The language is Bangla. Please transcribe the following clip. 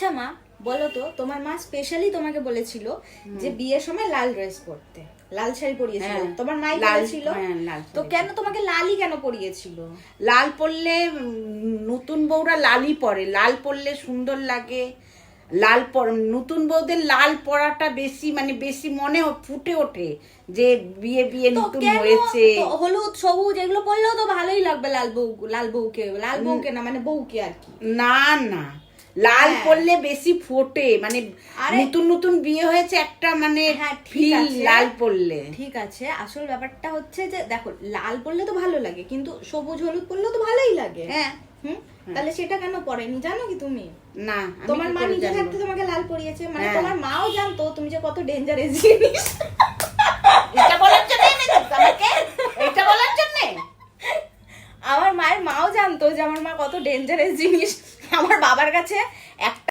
আচ্ছা মা বলো তো তোমার মা স্পেশালি তোমাকে বলেছিল যে বিয়ের সময় লাল ড্রেস পরতে। লাল শাড়ি পরিয়েছিল। হ্যাঁ, তোমার মাই লাল- বলেছিল? হ্যাঁ, তো কেন তোমাকে লালই কেন পরিয়েছিল? লাল পরলে নতুন বউরা লালই পরে। লাল পরলে সুন্দর লাগে। লাল পর- নতুন বউদের লাল পরাটা বেশি মানে বেশি মনে ফুটে ওঠে যে বিয়ে বিয়ে নতুন হয়েছে। হলুদ সবুজ এগুলো পরলেও তো ভালোই লাগবে লাল বউ লাল বউকে। লাল বউকে না মানে বউকে আর কি। না না। লাল হ্যাঁ। পরলে বেশি ফোটে মানে নতুন নতুন বিয়ে হয়েছে একটা মানে হ্যাঁ, ফিল লাল পরলে। ঠিক আছে আসল ব্যাপারটা হচ্ছে যে দেখো লাল পরলে তো ভালো লাগে কিন্তু সবুজ হলুদ পরলেও তো ভালোই লাগে। হ্যাঁ। হুম? তাহলে সেটা কেন পরেনি? জানো কি তুমি? না তোমার মা করে নিজে থাকতে তোমাকে লাল পরিয়েছে মানে হ্যাঁ। তোমার মাও জানতো তুমি যে কত ডেঞ্জারাস জিনিস। এটা বলার জন্য আমাকে? এটা বলার জন্য? আমার মায়ের মাও জানতো যে আমার মা কত ডেঞ্জারাস জিনিস। আমার বাবার কাছে একটা